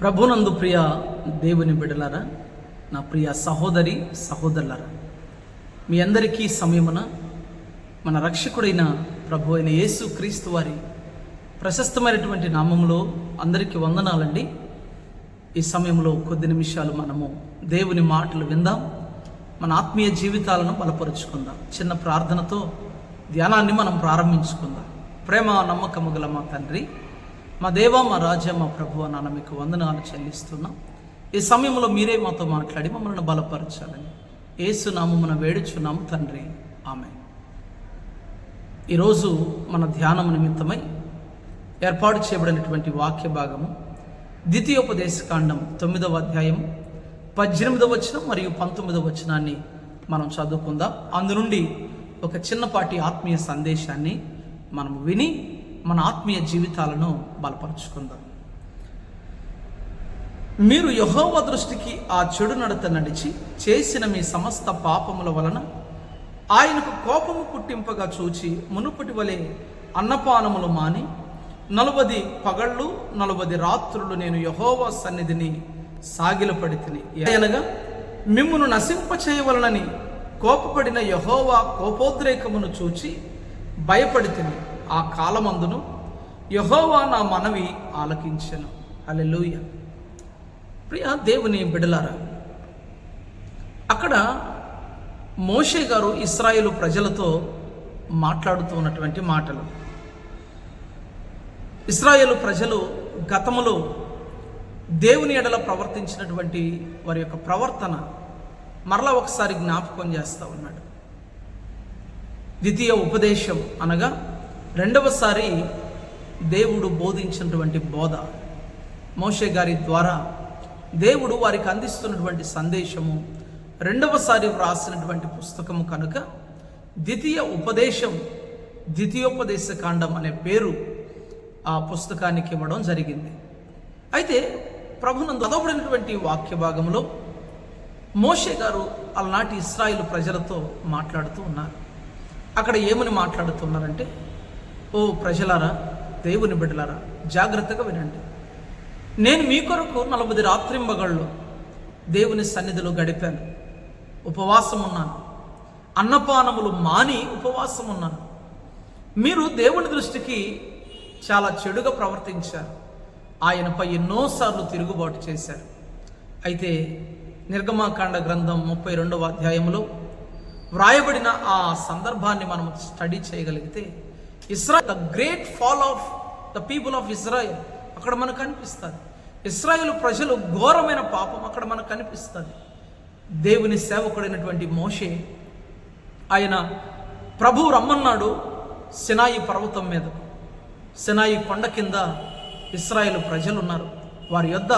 ప్రభునందు ప్రియ దేవుని బిడలారా నా ప్రియ సహోదరి సహోదరులారా మీ అందరికీ సమయమున మన రక్షకుడైన ప్రభు అయిన యేసు క్రీస్తు వారి ప్రశస్తమైనటువంటి నామంలో అందరికీ వందనాలండి. ఈ సమయంలో కొద్ది నిమిషాలు మనము దేవుని మాటలు విందాం. మన ఆత్మీయ జీవితాలను బలపరుచుకుందాం. చిన్న ప్రార్థనతో ధ్యానాన్ని మనం ప్రారంభించుకుందాం. ప్రేమ నమ్మకము గల మా తండ్రి మా దేవ మా రాజా మా ప్రభు నాన్న మీకు వందనాలు చెల్లిస్తున్నాం. ఈ సమయంలో మీరే మాతో మాట్లాడి మమ్మల్ని బలపరచాలని. ఏసునాము మన వేడుచున్నాము తండ్రి. ఆమె ఈరోజు మన ధ్యానం నిమిత్తమై ఏర్పాటు చేయబడినటువంటి వాక్య భాగము ద్వితీయోపదేశకాండం తొమ్మిదవ అధ్యాయం పద్దెనిమిదవ వచనం మరియు పంతొమ్మిదవ వచనాన్ని మనం చదువుకుందాం. అందు నుండి ఒక చిన్నపాటి ఆత్మీయ సందేశాన్ని మనం విని మన ఆత్మీయ జీవితాలను బలపరుచుకుందాం. మీరు యహోవ దృష్టికి ఆ చెడు నడత నడిచి చేసిన మీ సమస్త పాపముల వలన ఆయనకు కోపము పుట్టింపగా చూచి మునుపటి వలె అన్నపానములు మాని నలభది పగళ్ళు నలభది రాత్రులు నేను యహోవ సన్నిధిని సాగిలపడి తిని అనగా మిమ్మును నశింప చేయవలనని కోపపడిన యహోవా కోపోద్రేకమును చూచి భయపడి తిని ఆ కాలమందును యహోవా నా మనవి ఆలకించను. అలెలుయ ప్రియ దేవుని బిడలారా అక్కడ మోషే గారు ఇస్రాయేలు ప్రజలతో మాట్లాడుతూ ఉన్నటువంటి మాటలు. ఇస్రాయేలు ప్రజలు గతములో దేవుని ఎడల ప్రవర్తించినటువంటి వారి యొక్క ప్రవర్తన మరలా ఒకసారి జ్ఞాపకం చేస్తూ ఉన్నాడు. ద్వితీయ ఉపదేశం అనగా రెండవసారి దేవుడు బోధించినటువంటి బోధ మోషే గారి ద్వారా దేవుడు వారికి అందిస్తున్నటువంటి సందేశము రెండవసారి వ్రాసినటువంటి పుస్తకము కనుక ద్వితీయ ఉపదేశం ద్వితీయోపదేశ కాండం అనే పేరు ఆ పుస్తకానికి ఇవ్వడం జరిగింది. అయితే ప్రభునందు చదవబడినటువంటి వాక్య భాగంలో మోషే గారు అలనాటి ఇస్రాయిల్ ప్రజలతో మాట్లాడుతూ ఉన్నారు. అక్కడ ఏమని మాట్లాడుతున్నారంటే ఓ ప్రజలారా దేవుని బిడ్డలారా జాగ్రత్తగా వినండి. నేను మీ కొరకు నలభై రాత్రింబగళ్ళు దేవుని సన్నిధిలో గడిపాను. ఉపవాసం ఉన్నాను అన్నపానములు మాని ఉపవాసం ఉన్నాను మీరు దేవుని దృష్టికి చాలా చెడుగా ప్రవర్తించారు. ఆయనపై ఎన్నోసార్లు తిరుగుబాటు చేశారు. అయితే నిర్గమాకాండ గ్రంథం ముప్పై రెండవ అధ్యాయంలో వ్రాయబడిన ఆ సందర్భాన్ని మనం స్టడీ చేయగలిగితే ఇస్రా the great fall of the people of Israel అక్కడ మనకు కనిపిస్తుంది. ఇస్రాయేల్ ప్రజలు ఘోరమైన పాపం అక్కడ మనకు కనిపిస్తుంది. దేవుని సేవకుడైనటువంటి మోషే ఆయన ప్రభు రమ్మన్నాడు సినాయి పర్వతం మీద. సినాయి కొండ కింద ఇస్రాయేల్ ప్రజలు ఉన్నారు వారి యొద్ద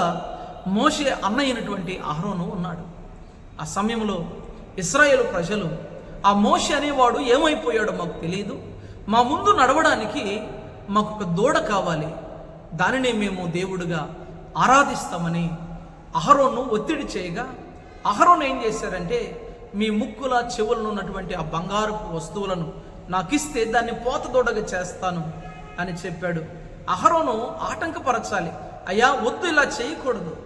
మోషే అన్నయ్యనటువంటి అహరోను ఉన్నాడు. ఆ సమయంలో ఇస్రాయేల్ ప్రజలు ఆ మోషే అనేవాడు ఏమైపోయాడో మాకు తెలియదు మా ముందు నడవడానికి మాకు ఒక దూడ కావాలి. దానినే మేము దేవుడుగా ఆరాధిస్తామని అహరోను ఒత్తిడి చేయగా అహరోను ఏం చేశారంటే మీ ముక్కుల చెవులను ఉన్నటువంటి ఆ బంగారపు వస్తువులను నాకు ఇస్తే దాన్ని పోత దూడగా చేస్తాను అని చెప్పాడు. అహరోను ఆటంకపరచాలి. అయ్యా వద్దు ఇలా చేయకూడదు.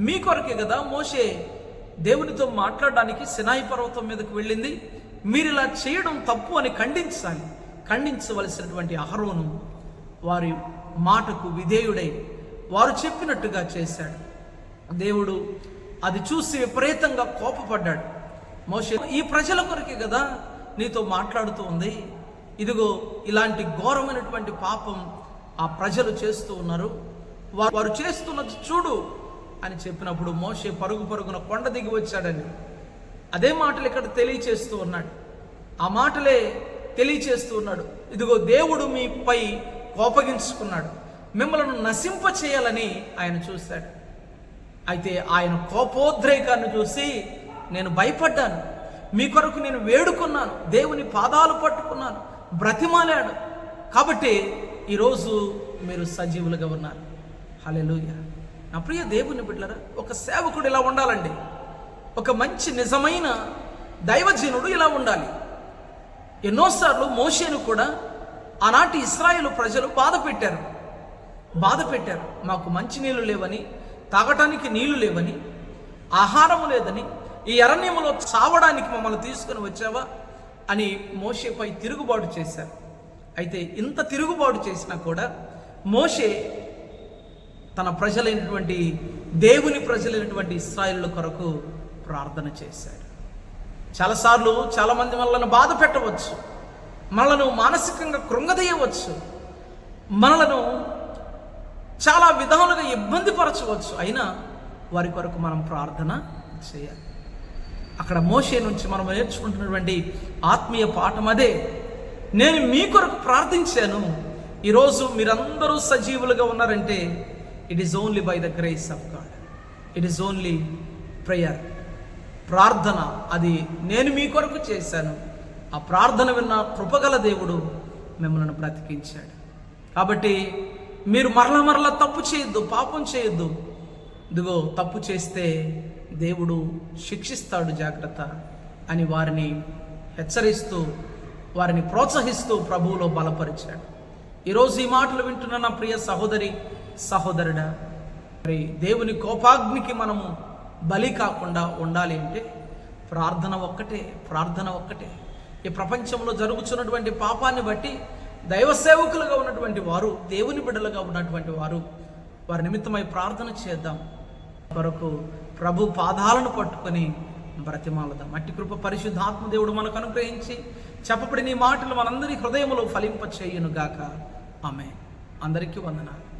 మీ కొరకే కదా మోషే దేవునితో మాట్లాడడానికి సినాయి పర్వతం మీదకు వెళ్ళింది. మీరు ఇలా చేయడం తప్పు అని ఖండించాలి. ఖండించవలసినటువంటి అహరోను వారి మాటకు విధేయుడై వారు చెప్పినట్టుగా చేశాడు. దేవుడు అది చూసి విపరీతంగా కోపపడ్డాడు. మోషే ఈ ప్రజల కొరకే కదా నీతో మాట్లాడుతూ ఉంది. ఇదిగో ఇలాంటి ఘోరమైనటువంటి పాపం ఆ ప్రజలు చేస్తూ ఉన్నారు. వారు చేస్తున్నది చూడు అని చెప్పినప్పుడు మోషే పరుగు పరుగున కొండ దిగి వచ్చాడని అదే మాటలు ఇక్కడ తెలియచేస్తూ ఉన్నాడు. ఆ మాటలే తెలియచేస్తూ ఉన్నాడు ఇదిగో దేవుడు మీపై కోపగించుకున్నాడు. మిమ్మల్ని నశింప చేయాలని ఆయన చూశాడు. అయితే ఆయన కోపోద్రేకాన్ని చూసి నేను భయపడ్డాను. మీ కొరకు నేను వేడుకున్నాను. దేవుని పాదాలు పట్టుకున్నాను. బ్రతిమాలాడు. కాబట్టి ఈరోజు మీరు సజీవులుగా ఉన్నారు. హలెలుయ నా ప్రియ దేవుని బిడ్డలరా ఒక సేవకుడు ఇలా ఉండాలండి. ఒక మంచి నిజమైన దైవజనుడు ఇలా ఉండాలి. ఎన్నోసార్లు మోషేను కూడా ఆనాటి ఇస్రాయేల్ ప్రజలు బాధ పెట్టారు. బాధ పెట్టారు. మాకు మంచినీళ్ళు లేవని తాగటానికి నీళ్ళు లేవని ఆహారము లేదని ఈ అరణ్యములో చావడానికి మమ్మల్ని తీసుకుని వచ్చావా అని మోషేపై తిరుగుబాటు చేశారు. అయితే ఇంత తిరుగుబాటు చేసినా కూడా మోషే తన ప్రజలైనటువంటి దేవుని ప్రజలైనటువంటి ఇస్రాయిల్ కొరకు ప్రార్థన చేశాడు. చాలాసార్లు చాలామంది మనల్ని బాధ పెట్టవచ్చు. మనలను మానసికంగా కృంగదీయవచ్చు. మనలను చాలా విధాలుగా ఇబ్బంది పరచవచ్చు. అయినా వారి కొరకు మనం ప్రార్థన చేయాలి. అక్కడ మోషే నుంచి మనం నేర్చుకుంటున్నటువంటి ఆత్మీయ పాఠం అదే. నేను మీ కొరకు ప్రార్థించాను. ఈరోజు మీరందరూ సజీవులుగా ఉన్నారంటే it is only by the grace of God it is only prayer ప్రార్థన. అది నేను మీ కొరకు చేశాను. ఆ ప్రార్థన విన్న కృపగల దేవుడు మిమ్మల్ని బ్రతికించాడు. కాబట్టి మీరు మరల మరల తప్పు చేయొద్దు పాపం చేయొద్దు. ఇదిగో తప్పు చేస్తే దేవుడు శిక్షిస్తాడు జాగ్రత్త అని వారిని హెచ్చరిస్తూ వారిని ప్రోత్సహిస్తూ ప్రభువులో బలపరిచాడు. ఈరోజు ఈ మాటలు వింటున్న నా ప్రియ సహోదరి సహోదరుడా మరి దేవుని కోపాగ్నికి మనము బలి కాకుండా ఉండాలి అంటే ప్రార్థన ఒక్కటే ప్రార్థన ఒక్కటే. ఈ ప్రపంచంలో జరుగుతున్నటువంటి పాపాన్ని బట్టి దైవ సేవకులుగా ఉన్నటువంటి వారు దేవుని బిడ్డలుగా ఉన్నటువంటి వారు వారి నిమిత్తమై ప్రార్థన చేద్దాం. కొరకు ప్రభు పాదాలను పట్టుకొని బ్రతిమాలదాం. మట్టి కృప పరిశుద్ధాత్మ దేవుడు మనకు అనుగ్రహించి చెప్పబడిన ఈ మాటలు మనందరి హృదయములో ఫలింప గాక ఆమె అందరికీ వందనాలు.